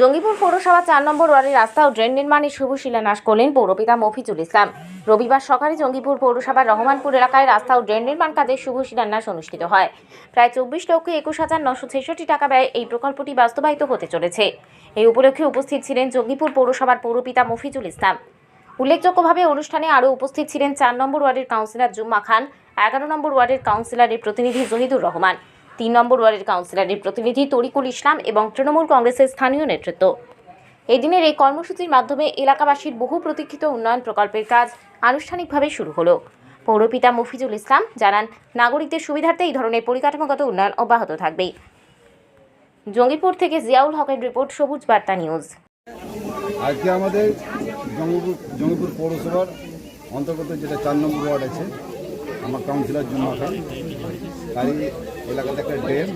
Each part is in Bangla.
জঙ্গিপুর পৌরসভা চার নম্বর ওয়ার্ডের রাস্তা ও ড্রেন নির্মাণের শুভ শিলান্যাস করলেন পৌরপিতা মফিজুল ইসলাম। রবিবার সকালে জঙ্গিপুর পৌরসভার রহমানপুর এলাকায় রাস্তা ও ড্রেন নির্মাণ কাজের শুভ শিলান্যাস অনুষ্ঠিত হয়। প্রায় চব্বিশ লক্ষ একুশ হাজার নশো ছেষট্টি টাকা ব্যয় এই প্রকল্পটি বাস্তবায়িত হতে চলেছে। এই উপলক্ষে উপস্থিত ছিলেন জঙ্গিপুর পৌরসভার পৌরপিতা মফিজুল ইসলাম। উল্লেখযোগ্যভাবে অনুষ্ঠানে আরও উপস্থিত ছিলেন চার নম্বর ওয়ার্ডের কাউন্সিলর জুম্মা খান, এগারো নম্বর ওয়ার্ডের কাউন্সিলরের প্রতিনিধি জহিদুর রহমান। তিন নম্বর ওয়ার্ডের কাউন্সিলরের প্রতিনিধি তরিকুল ইসলাম এবং তৃণমূল কংগ্রেসের স্থানীয় নেতৃত্ব। এদিনের এই কর্মসূচির মাধ্যমে এলাকাবাসীর বহু প্রতীক্ষিত উন্নয়ন প্রকল্পের কাজ আনুষ্ঠানিকভাবে শুরু হলো। পৌরপিতা মফিজুল ইসলাম জানান, নাগরিকদের সুবিধার্থে এই ধরনের পরিকাঠামোগত উন্নয়ন অব্যাহত থাকবে। জঙ্গিপুর থেকে জিয়াউল হকের রিপোর্ট, সবুজ বার্তা নিউজ। আজকে আমাদের জঙ্গিপুর জঙ্গিপুর পৌরসভার অন্তর্গত যেটা চার নম্বর ওয়ার্ড আছে, আমার কাউন্সিলর জুম্মা খান এলাকাতে একটা ড্রেন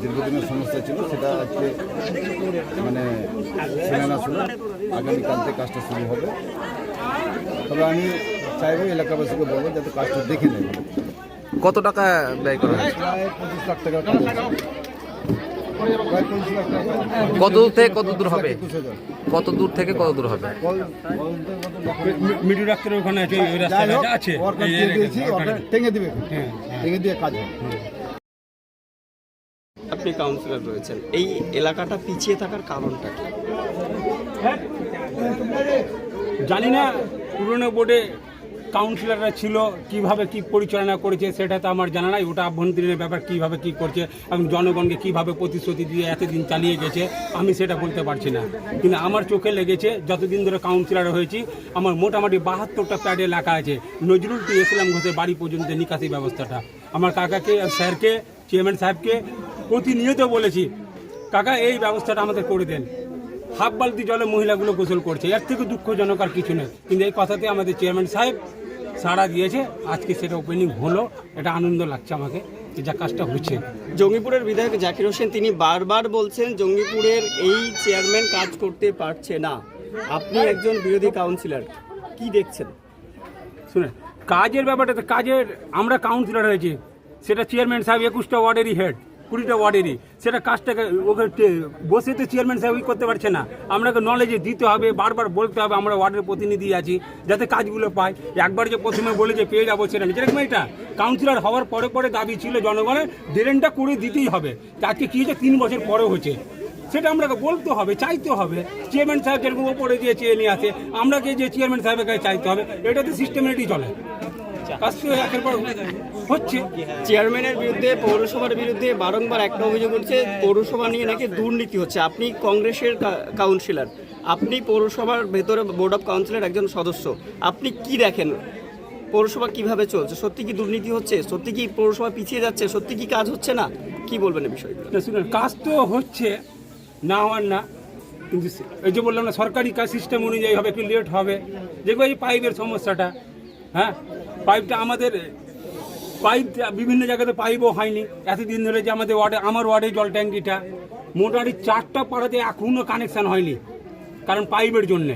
দীর্ঘদিনের সমস্যা ছিল সেটা আজকে মানে শিলান্যাস হলো আগামীকাল থেকে কাজটা শুরু হবে। তবে আমি চাইব এলাকাবাসীকে বলব যাতে কাজটা দেখে নেবে কত টাকা ব্যয় করা হয়েছে? প্রায় পঁচিশ লাখ টাকা কত দূর থেকে কত দূর হবে? কত দূর থেকে কত দূর হবে? মিডু ডাক্তারের ওখানে আছে ওই রাস্তাটা আছে। টেঙে দিবে। হ্যাঁ, টেঙে দিয়ে কাজ হবে। আপনি কাউন্সিলর রয়েছেন, এই এলাকাটা পিছিয়ে থাকার কারণটা কি? জানি না, পুরনো বোর্ডে কাউন্সিলররা ছিল, কীভাবে কি পরিচালনা করেছে সেটা তো আমার জানা নাই, ওটা আভ্যন্তরীণের ব্যাপার, কীভাবে কি করছে, এবং জনগণকে কীভাবে প্রতিশ্রুতি দিয়ে এতদিন চালিয়ে গেছে, আমি সেটা বলতে পারছি না। কিন্তু আমার চোখে লেগেছে, যতদিন ধরে কাউন্সিলর হয়েছি, আমার মোটামুটি বাহাত্তরটা প্যাডে লেখা আছে, নজরুল ইসলাম ঘোষের বাড়ি পর্যন্ত নিকাশি ব্যবস্থাটা। আমার কাকাকে, স্যারকে চেয়ারম্যান সাহেবকে প্রতিনিয়ত বলেছি কাকা এই ব্যবস্থাটা আমাদের করে দেন। হাফ বালতি জলে মহিলাগুলো গোসল করছে এর থেকে দুঃখজনক আর কিছু নেই কিন্তু এই কথাতে আমাদের চেয়ারম্যান সাহেব সাড়া দিয়েছে আজকে সেটা ওপেনিং হলো এটা আনন্দ লাগছে আমাকে যে যা কাজটা হচ্ছে। জঙ্গিপুরের বিধায়ক জাকির হোসেন তিনি বারবার বলছেন জঙ্গিপুরের এই চেয়ারম্যান কাজ করতে পারছে না। আপনি একজন বিরোধী কাউন্সিলর কি দেখছেন? শুনে কাজের ব্যাপারটা তো কাজের আমরা কাউন্সিলর হয়েছি সেটা চেয়ারম্যান সাহেব একুশটা ওয়ার্ডেরই হেড কুড়িটা ওয়ার্ডেরই। সেটা কাজটাকে, ওকে বসে তো চেয়ারম্যান সাহেব ওই করতে পারছে না। আপনাকে নলেজে দিতে হবে, বারবার বলতে হবে, আমরা ওয়ার্ডের প্রতিনিধি আছি, যাতে কাজগুলো পাই একবার যে প্রথমে বলে যে পেয়ে যাব সেটা। যেরকম এটা কাউন্সিলর হওয়ার পরে পরে দাবি ছিল জনগণের ড্রেনটা করে দিতেই হবে। আজকে কি হয়েছে? তিন বছর পরে হচ্ছে সেটা আমরাকে বলতে হবে, চাইতে হবে। চেয়ারম্যান সাহেব যেরকম ওপরে দিয়ে চেয়ে নিয়ে আসে আমরাকে যে চেয়ারম্যান সাহেবের কাছে চাইতে হবে এটা তো সিস্টেমেটিক চলে। হচ্ছে। চেয়ারম্যানের বিরুদ্ধে, পৌরসভার বিরুদ্ধে বারংবার একটা অভিযোগ উঠছে, পৌরসভা নিয়ে নাকি দুর্নীতি হচ্ছে। আপনি কংগ্রেসের কাউন্সিলর আপনি পৌরসভার ভেতরে বোর্ড অফ কাউন্সিলর একজন সদস্য, আপনি কি দেখেন? পৌরসভা কীভাবে চলছে? সত্যি কি দুর্নীতি হচ্ছে? সত্যি কি পৌরসভা পিছিয়ে যাচ্ছে? সত্যি কি কাজ হচ্ছে না? কি বলবেন এই শুনুন, কাজ তো হচ্ছে, না হওয়ার না, কিন্তু এই যে বললাম না, সরকারি কাজ সিস্টেম অনুযায়ী হবে, একটু লেট হবে। দেখব এই পাইপের সমস্যাটা হ্যাঁ? পাইপটা আমাদের পাইপ বিভিন্ন জায়গাতে পাইপও হয়নি। এতদিন ধরে যে আমাদের ওয়ার্ডে আমার ওয়ার্ডে জল ট্যাঙ্কিটা মোটামুটি চারটা পাড়াতে এখনও কানেকশান হয়নি কারণ পাইপের জন্যে।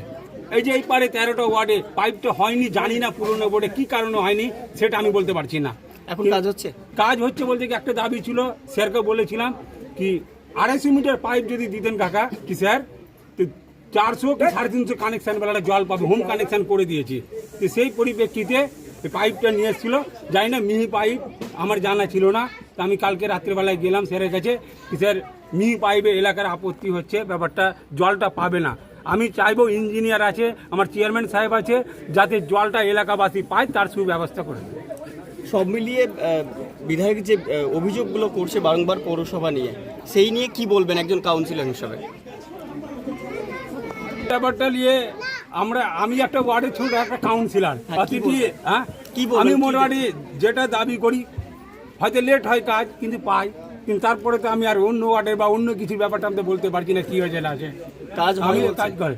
এই যে এই পারে তেরোটা ওয়ার্ডে পাইপটা হয়নি জানি না পুরনো বোর্ডে কী কারণে হয়নি সেটা আমি বলতে পারছি না। এখন কাজ হচ্ছে? কাজ হচ্ছে বলতে কি একটা দাবি ছিল স্যারকে বলেছিলাম কি আড়াইশো মিটার পাইপ যদি দিতেন কাকা কি স্যার? তো চারশো কি সাড়ে তিনশো কানেকশান বেলাটা জল পাবে হোম কানেকশান করে দিয়েছি। তো সেই পরিপ্রেক্ষিতে এই পাইপটা নিয়ে এসেছিল। জানি না মিহি পাইপ আমার জানা ছিল না। তা আমি কালকে রাত্রেবেলায় গেলাম স্যারের কাছে স্যার মিহি পাইপে এলাকার আপত্তি হচ্ছে ব্যাপারটা জলটা পাবে না। আমি চাইব ইঞ্জিনিয়ার আছে আমার চেয়ারম্যান সাহেব আছে যাতে জলটা এলাকাবাসী পায় তার সুব্যবস্থা করে। সব মিলিয়ে বিধায়ক যে অভিযোগগুলো করছে বারংবার পৌরসভা নিয়ে সেই নিয়ে কি বলবেন একজন কাউন্সিলর হিসাবে? ব্যাপারটা নিয়ে আমরা আমি একটা ওয়ার্ডের ছোট একটা কাউন্সিলার হ্যাঁ, কি অতিথি হ্যাঁ? আমি মোটামুটি যেটা দাবি করি হয়তো লেট হয় কাজ কিন্তু পাই। কিন্তু তারপরে তো আমি আর অন্য ওয়ার্ডের বা অন্য কিছু ব্যাপারটা আমি বলতে পারছি না কি হয়েছে না আছে কাজ আমি কাজ করে।